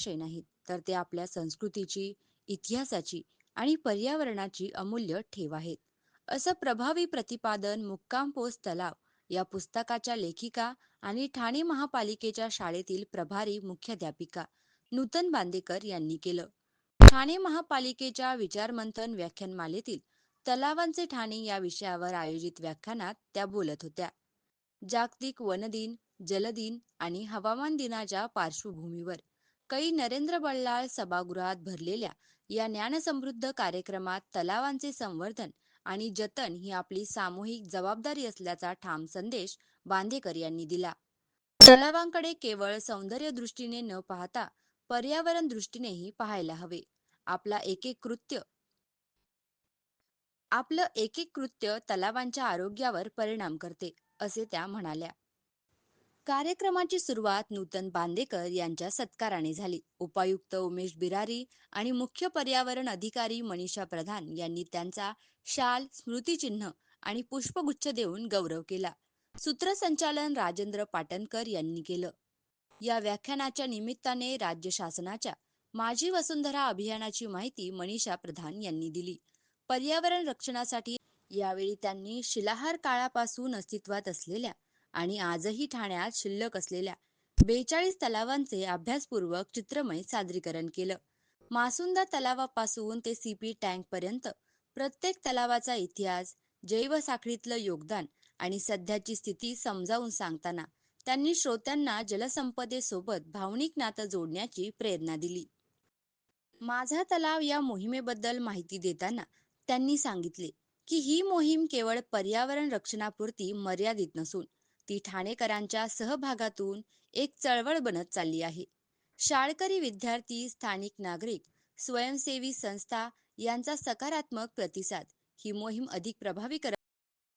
जलाशय नाहीत तर ते आपल्या संस्कृतीची इतिहासाची आणि पर्यावरणाची अमूल्य ठेव आहेत. असं प्रभावी प्रतिपादन मुक्काम पोस्ट तलाव या पुस्तकाच्या लेखिका आणि ठाणे महापालिकेच्या शाळेतील प्रभारी मुख्याध्यापिका नूतन बांदेकर यांनी केलं. ठाणे महापालिकेच्या विचारमंथन व्याख्यानमालेतील तलावांचे ठाणे या विषयावर आयोजित व्याख्यानात त्या बोलत होत्या. जागतिक वनदिन जलदिन आणि हवामान दिनाच्या पार्श्वभूमीवर कई नरेंद्र बल्लाळ सभागृहात भरलेल्या या ज्ञानसमृद्ध कार्यक्रमात तलावांचे संवर्धन आणि जतन ही आपली सामूहिक जबाबदारी असल्याचा ठाम संदेश बांदेकर यांनी दिला. तलावांकडे केवळ सौंदर्य दृष्टीने न पाहता पर्यावरण दृष्टीनेही पाहायला हवे. आपला एक एक कृत्य आपलं एक एक कृत्य तलावांच्या आरोग्यावर परिणाम करते असे त्या म्हणाल्या. कार्यक्रमाची सुरुवात नूतन बांदेकर यांच्या सत्काराने झाली. उपायुक्त उमेश बिरारी आणि मुख्य पर्यावरण अधिकारी मनीषा प्रधान यांनी त्यांचा शाल स्मृतिचिन्ह आणि पुष्पगुच्छ देऊन गौरव केला. सूत्रसंचालन राजेंद्र पाटणकर यांनी केलं. या व्याख्यानाच्या निमित्ताने राज्य शासनाच्या माझी वसुंधरा अभियानाची माहिती मनीषा प्रधान यांनी दिली. पर्यावरण रक्षणासाठी यावेळी त्यांनी शिलाहार काळापासून अस्तित्वात असलेल्या आणि आजही ठाण्यात शिल्लक असलेल्या बेचाळीस तलावांचे अभ्यासपूर्वक चित्रमय सादरीकरण केलं. मासुंदा तलावापासून ते सीपी टँक पर्यंत प्रत्येक तलावाचा इतिहास जैवसाखळीतलं योगदान आणि सध्याची स्थिती समजावून सांगताना त्यांनी श्रोत्यांना जलसंपदेसोबत भावनिक नातं जोडण्याची प्रेरणा दिली. माझा तलाव या मोहिमेबद्दल माहिती देताना त्यांनी सांगितले की ही मोहीम केवळ पर्यावरण रक्षणापुरती मर्यादित नसून ती ठाणेकरांच्या सहभागातून एक चळवळ बनत चालली आहे. शाळकरी विद्यार्थी स्थानिक नागरिक स्वयंसेवी संस्था यांचा सकारात्मक प्रतिसाद ही मोहीम अधिक प्रभावी करत